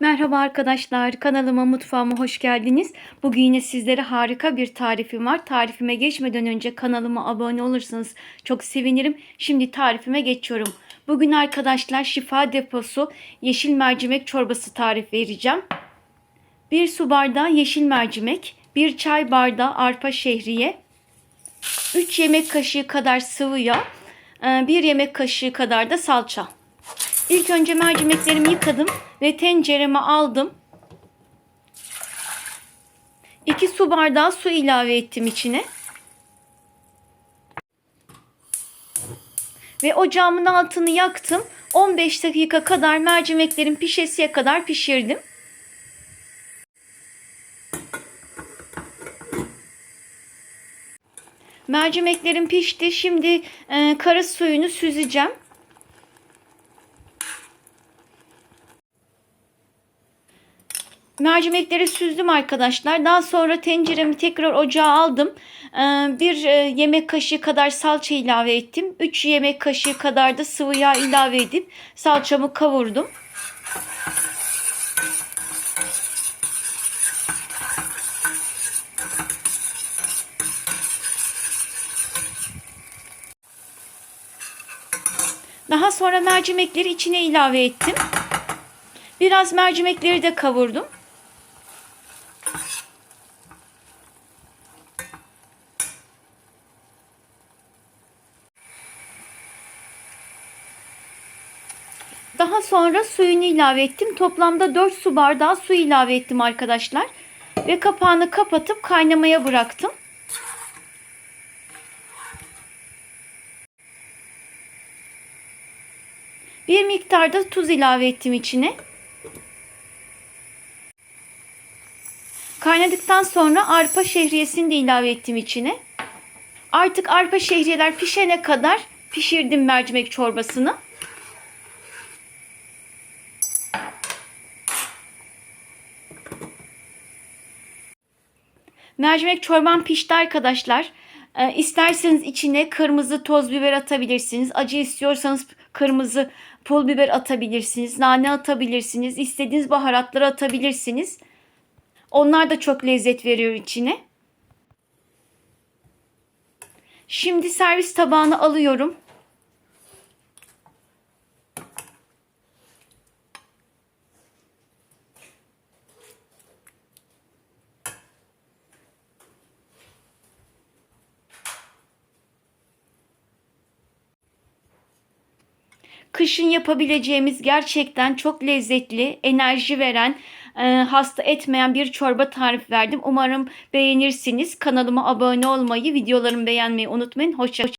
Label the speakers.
Speaker 1: Merhaba arkadaşlar, kanalıma mutfağıma hoş geldiniz. Bugün yine sizlere harika bir tarifim var. Tarifime geçmeden önce kanalıma abone olursanız çok sevinirim. Şimdi tarifime geçiyorum. Bugün arkadaşlar şifa deposu yeşil mercimek çorbası tarif vereceğim. 1 su bardağı yeşil mercimek, 1 çay bardağı arpa şehriye, 3 yemek kaşığı kadar sıvı yağ, 1 yemek kaşığı kadar da salça. İlk önce mercimeklerimi yıkadım ve tencereme aldım. 2 su bardağı su ilave ettim içine. Ve ocağımın altını yaktım. 15 dakika kadar mercimeklerin pişesiye kadar pişirdim. Mercimeklerim pişti. Şimdi e, kara suyunu süzeceğim. Mercimekleri süzdüm arkadaşlar. Daha sonra tenceremi tekrar ocağa aldım. Bir yemek kaşığı kadar salça ilave ettim. 3 yemek kaşığı kadar da sıvı yağ ilave edip salçamı kavurdum. Daha sonra mercimekleri içine ilave ettim. Biraz mercimekleri de kavurdum. Daha sonra suyunu ilave ettim. Toplamda 4 su bardağı su ilave ettim arkadaşlar. Ve kapağını kapatıp kaynamaya bıraktım. Bir miktar da tuz ilave ettim içine. Kaynadıktan sonra arpa şehriyesini de ilave ettim içine. Artık arpa şehriyeler pişene kadar pişirdim mercimek çorbasını. Mercimek çorban pişti arkadaşlar. Ee, isterseniz içine kırmızı toz biber atabilirsiniz. Acı istiyorsanız kırmızı pul biber atabilirsiniz. Nane atabilirsiniz. İstediğiniz baharatları atabilirsiniz. Onlar da çok lezzet veriyor içine. Şimdi servis tabağına alıyorum. Kışın yapabileceğimiz gerçekten çok lezzetli, enerji veren, e, hasta etmeyen bir çorba tarif verdim. Umarım beğenirsiniz. Kanalıma abone olmayı, videolarımı beğenmeyi unutmayın. Hoşçakalın.